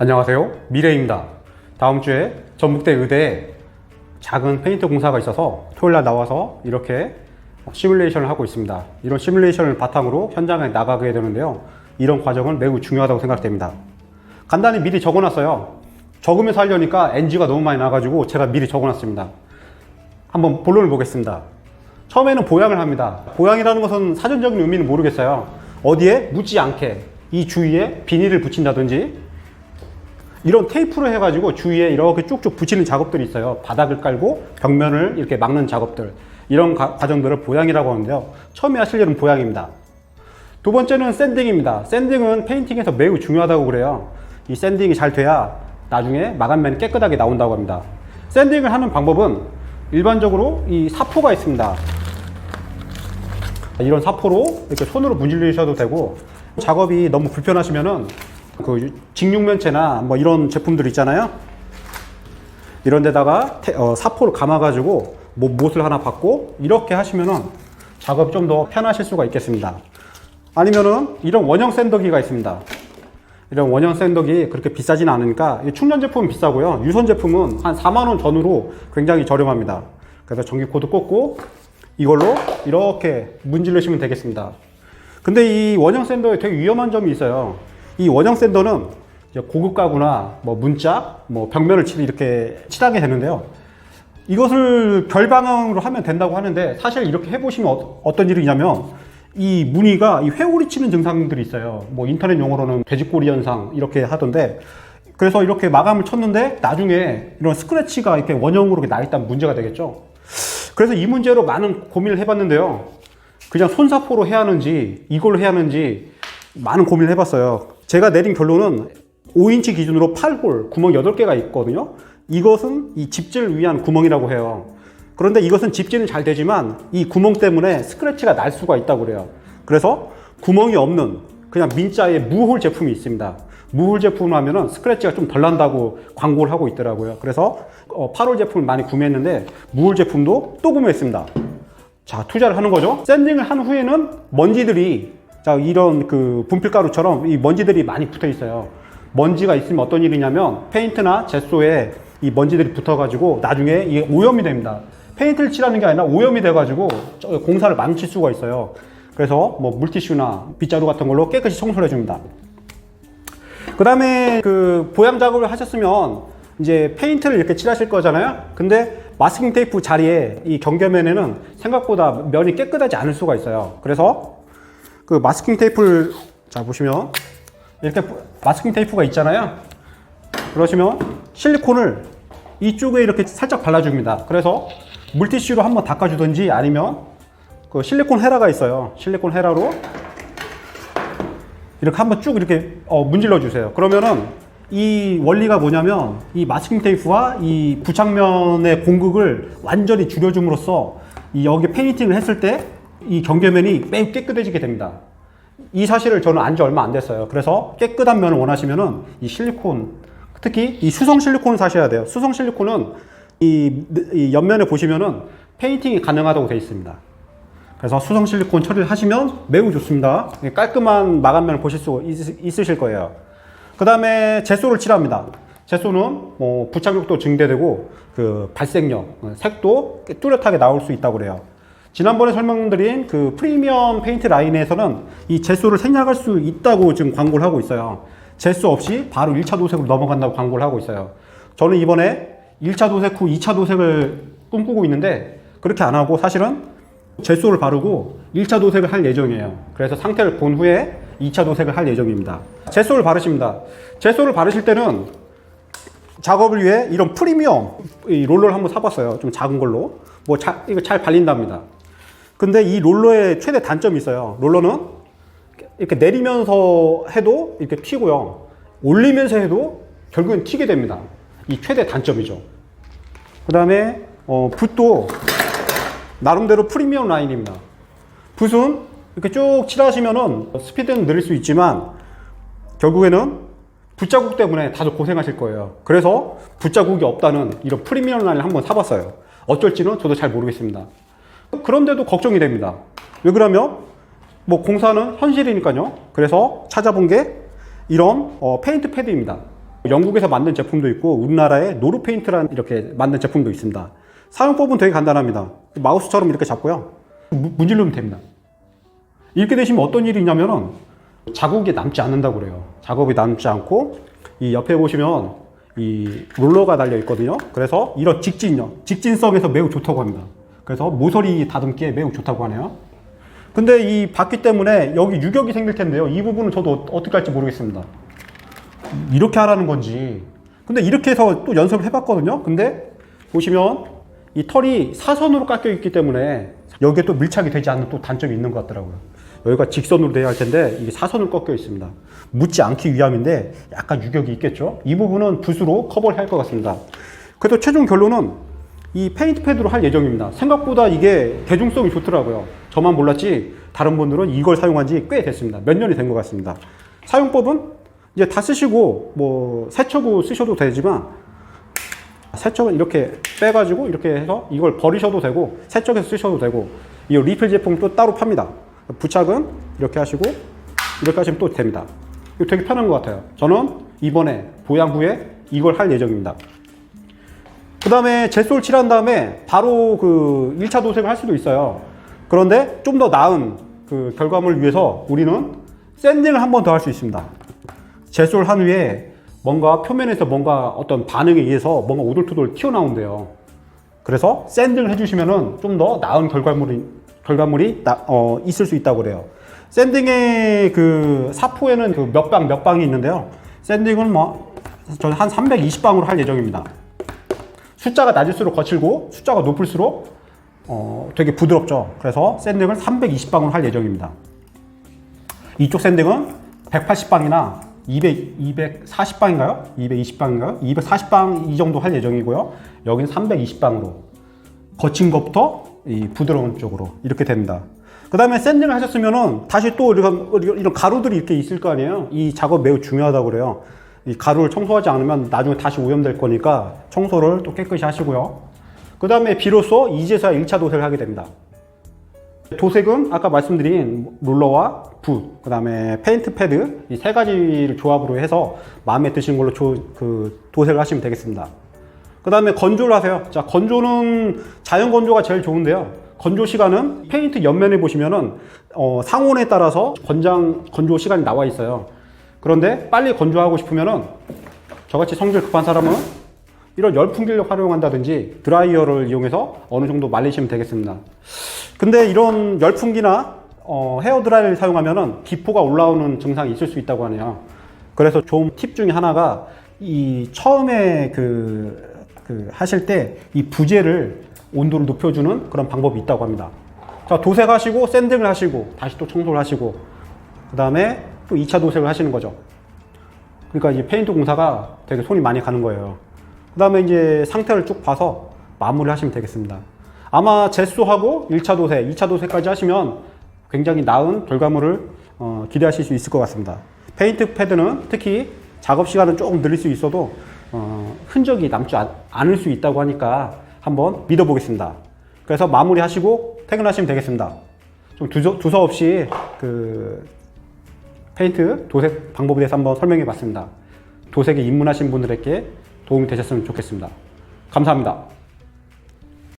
안녕하세요. 미래입니다. 다음 주에 전북대 의대에 작은 페인트 공사가 있어서 토요일 날 나와서 이렇게 시뮬레이션을 하고 있습니다. 이런 시뮬레이션을 바탕으로 현장에 나가게 되는데요. 이런 과정은 매우 중요하다고 생각됩니다. 간단히 미리 적어놨어요. 적으면서 하려니까 NG가 너무 많이 나가지고 제가 미리 적어놨습니다. 한번 본론을 보겠습니다. 처음에는 보양을 합니다. 보양이라는 것은 사전적인 의미는 모르겠어요. 어디에 묻지 않게 이 주위에 비닐을 붙인다든지 이런 테이프로 해가지고 주위에 이렇게 쭉쭉 붙이는 작업들이 있어요. 바닥을 깔고 벽면을 이렇게 막는 작업들. 이런 가- 과정들을 보양이라고 하는데요. 처음에 하실 일은 보양입니다. 두 번째는 샌딩입니다. 샌딩은 페인팅에서 매우 중요하다고 그래요. 이 샌딩이 잘 돼야 나중에 마감면이 깨끗하게 나온다고 합니다. 샌딩을 하는 방법은 일반적으로 이 사포가 있습니다. 이런 사포로 이렇게 손으로 문질리셔도 되고 작업이 너무 불편하시면은 그 직육면체나 뭐 이런 제품들 있잖아요. 이런 데다가 테- 어, 사포를 감아가지고 뭐 못을 하나 받고 이렇게 하시면은 작업 좀 더 편하실 수가 있겠습니다. 아니면은 이런 원형 샌더기가 있습니다. 이런 원형 샌더기 그렇게 비싸진 않으니까 이 충전 제품은 비싸고요. 유선 제품은 한 4만 원 전후로 굉장히 저렴합니다. 그래서 전기 코드 꽂고 이걸로 이렇게 문질러시면 되겠습니다. 근데 이 원형 샌더에 되게 위험한 점이 있어요. 이 원형 샌더는 고급 가구나 뭐 문짝, 뭐 벽면을 칠 이렇게 칠하게 되는데요. 이것을 결방으로 하면 된다고 하는데 사실 이렇게 해보시면 어, 어떤 일이냐면 이 무늬가 이 회오리 치는 증상들이 있어요. 뭐 인터넷 용어로는 돼지꼬리 현상 이렇게 하던데 그래서 이렇게 마감을 쳤는데 나중에 이런 스크래치가 이렇게 원형으로 나 있다면 문제가 되겠죠. 그래서 이 문제로 많은 고민을 해봤는데요. 그냥 손사포로 해야 하는지 이걸로 해야 하는지 많은 고민을 해봤어요. 제가 내린 결론은 5인치 기준으로 8골 구멍 8개가 있거든요. 이것은 이 집지를 위한 구멍이라고 해요. 그런데 이것은 집지는 잘 되지만 이 구멍 때문에 스크래치가 날 수가 있다고 그래요. 그래서 구멍이 없는 그냥 민자의 무홀 제품이 있습니다. 무홀 제품을 하면은 스크래치가 좀 덜 난다고 광고를 하고 있더라고요. 그래서 어, 8홀 제품을 많이 구매했는데 무홀 제품도 또 구매했습니다. 자, 투자를 하는 거죠. 샌딩을 한 후에는 먼지들이 자, 이런 그 분필가루처럼 이 먼지들이 많이 붙어 있어요. 먼지가 있으면 어떤 일이냐면 페인트나 젯소에 이 먼지들이 붙어가지고 나중에 이게 오염이 됩니다. 페인트를 칠하는 게 아니라 오염이 돼가지고 저 공사를 망칠 수가 있어요. 그래서 뭐 물티슈나 빗자루 같은 걸로 깨끗이 청소를 해줍니다. 그 다음에 그 보양 작업을 하셨으면 이제 페인트를 이렇게 칠하실 거잖아요. 근데 마스킹 테이프 자리에 이 경계면에는 생각보다 면이 깨끗하지 않을 수가 있어요. 그래서 그 마스킹 테이프를 자 보시면 이렇게 마스킹 테이프가 있잖아요. 그러시면 실리콘을 이쪽에 이렇게 살짝 발라줍니다. 그래서 물티슈로 한번 닦아주든지 아니면 그 실리콘 헤라가 있어요. 실리콘 헤라로 이렇게 한번 쭉 이렇게 어, 문질러 주세요. 그러면은 이 원리가 뭐냐면 이 마스킹 테이프와 이 부착면의 공극을 완전히 줄여줌으로써 이 여기 페인팅을 했을 때 이 경계면이 매우 깨끗해지게 됩니다. 이 사실을 저는 안 지 얼마 안 됐어요. 그래서 깨끗한 면을 원하시면은 이 실리콘, 특히 이 수성 실리콘을 사셔야 돼요. 수성 실리콘은 이, 이 옆면에 보시면은 페인팅이 가능하다고 되어 있습니다. 그래서 수성 실리콘 처리를 하시면 매우 좋습니다. 깔끔한 마감면을 보실 수 있, 있으실 거예요. 그 다음에 젯소를 칠합니다. 젯소는 뭐 부착력도 증대되고 그 발색력, 색도 뚜렷하게 나올 수 있다고 그래요. 지난번에 설명드린 그 프리미엄 페인트 라인에서는 이 젯소를 생략할 수 있다고 지금 광고를 하고 있어요. 젯소 없이 바로 1차 도색으로 넘어간다고 광고를 하고 있어요. 저는 이번에 1차 도색 후 2차 도색을 꿈꾸고 있는데 그렇게 안 하고 사실은 젯소를 바르고 1차 도색을 할 예정이에요. 그래서 상태를 본 후에 2차 도색을 할 예정입니다. 젯소를 바르십니다. 젯소를 바르실 때는 작업을 위해 이런 프리미엄 이 롤러를 한번 사봤어요. 좀 작은 걸로. 뭐 자, 이거 잘 발린답니다. 근데 이 롤러의 최대 단점이 있어요. 롤러는 이렇게 내리면서 해도 이렇게 튀고요. 올리면서 해도 결국엔 튀게 됩니다. 이 최대 단점이죠. 그 다음에 어, 붓도 나름대로 프리미엄 라인입니다. 붓은 이렇게 쭉 칠하시면은 스피드는 느릴 수 있지만 결국에는 붓자국 때문에 다들 고생하실 거예요. 그래서 붓자국이 없다는 이런 프리미엄 라인을 한번 사봤어요. 어쩔지는 저도 잘 모르겠습니다. 그런데도 걱정이 됩니다. 왜 그러면 뭐 공사는 현실이니까요. 그래서 찾아본 게 이런 어, 페인트 패드입니다. 영국에서 만든 제품도 있고 우리나라의 노르페인트라는 이렇게 만든 제품도 있습니다. 사용법은 되게 간단합니다. 마우스처럼 이렇게 잡고요. 무- 문지르면 됩니다. 이렇게 되시면 어떤 일이 있냐면은 자국이 남지 않는다고 그래요. 작업이 남지 않고 이 옆에 보시면 이 롤러가 달려 있거든요. 그래서 이런 직진요. 직진성에서 매우 좋다고 합니다. 그래서 모서리 다듬기에 매우 좋다고 하네요. 근데 이 바퀴 때문에 여기 유격이 생길 텐데요. 이 부분은 저도 어- 어떻게 할지 모르겠습니다. 이렇게 하라는 건지. 근데 이렇게 해서 또 연습을 해봤거든요. 근데 보시면 이 털이 사선으로 깎여 있기 때문에 여기에 또 밀착이 되지 않는 또 단점이 있는 것 같더라고요. 여기가 직선으로 돼야 할 텐데 이게 사선으로 꺾여 있습니다. 묻지 않기 위함인데 약간 유격이 있겠죠. 이 부분은 붓으로 커버를 할 것 같습니다. 그래도 최종 결론은 이 페인트 패드로 할 예정입니다. 생각보다 이게 대중성이 좋더라고요. 저만 몰랐지 다른 분들은 이걸 사용한 지 꽤 됐습니다. 몇 년이 된 것 같습니다. 사용법은 이제 다 쓰시고 뭐 세척후 쓰셔도 되지만 세척은 이렇게 빼가지고 이렇게 해서 이걸 버리셔도 되고 세척해서 쓰셔도 되고 이 리필 제품 또 따로 팝니다. 부착은 이렇게 하시고 이렇게 하시면 또 됩니다. 이거 되게 편한 것 같아요. 저는 이번에 보양 후에 이걸 할 예정입니다. 그 다음에 제솔 칠한 다음에 바로 그 1차 도색을 할 수도 있어요. 그런데 좀 더 나은 그 결과물을 위해서 우리는 샌딩을 한 번 더 할 수 있습니다. 제솔 한 후에 뭔가 표면에서 뭔가 어떤 반응에 의해서 뭔가 오돌토돌 튀어나온대요. 그래서 샌딩을 해주시면은 좀 더 나은 결과물이, 결과물이 나- 어, 있을 수 있다고 그래요. 샌딩의 그 사포에는 그 몇 방, 몇 방이 있는데요. 샌딩은 뭐, 저는 한 320방으로 할 예정입니다. 숫자가 낮을수록 거칠고 숫자가 높을수록 어, 되게 부드럽죠. 그래서 샌딩을 320방으로 할 예정입니다. 이쪽 샌딩은 180방이나 200, 240방인가요? 220방인가요? 240방 이 정도 할 예정이고요. 여기는 320방으로 거친 것부터 이 부드러운 쪽으로 이렇게 됩니다. 그 다음에 샌딩을 하셨으면은 다시 또 이런, 이런 가루들이 이렇게 있을 거 아니에요? 이 작업 매우 중요하다고 그래요. 이 가루를 청소하지 않으면 나중에 다시 오염될 거니까 청소를 또 깨끗이 하시고요. 그 다음에 비로소 이제서야 1차 도색을 하게 됩니다. 도색은 아까 말씀드린 롤러와 붓, 그 다음에 페인트 패드 이 세 가지를 조합으로 해서 마음에 드시는 걸로 조, 그 도색을 하시면 되겠습니다. 그 다음에 건조를 하세요. 자, 건조는 자연 건조가 제일 좋은데요. 건조 시간은 페인트 옆면에 보시면은 어, 상온에 따라서 권장 건조 시간이 나와 있어요. 그런데 빨리 건조하고 싶으면은 저같이 성질 급한 사람은 이런 열풍기를 활용한다든지 드라이어를 이용해서 어느 정도 말리시면 되겠습니다. 근데 이런 열풍기나 어, 헤어드라이를 사용하면은 기포가 올라오는 증상이 있을 수 있다고 하네요. 그래서 좋은 팁 중에 하나가 이 처음에 그, 그 하실 때 이 부재를 온도를 높여주는 그런 방법이 있다고 합니다. 자, 도색하시고 샌딩을 하시고 다시 또 청소를 하시고 그 다음에 또 2차 도색을 하시는 거죠. 그러니까 이제 페인트 공사가 되게 손이 많이 가는 거예요. 그 다음에 이제 상태를 쭉 봐서 마무리를 하시면 되겠습니다. 아마 제소하고 1차 도색, 2차 도색까지 하시면 굉장히 나은 결과물을 어, 기대하실 수 있을 것 같습니다. 페인트 패드는 특히 작업 시간은 조금 늘릴 수 있어도 어, 흔적이 남지 않- 않을 수 있다고 하니까 한번 믿어보겠습니다. 그래서 마무리 하시고 퇴근하시면 되겠습니다. 좀 두서, 두서 없이 그 페인트 도색 방법에 대해서 한번 설명해 봤습니다. 도색에 입문하신 분들에게 도움이 되셨으면 좋겠습니다. 감사합니다.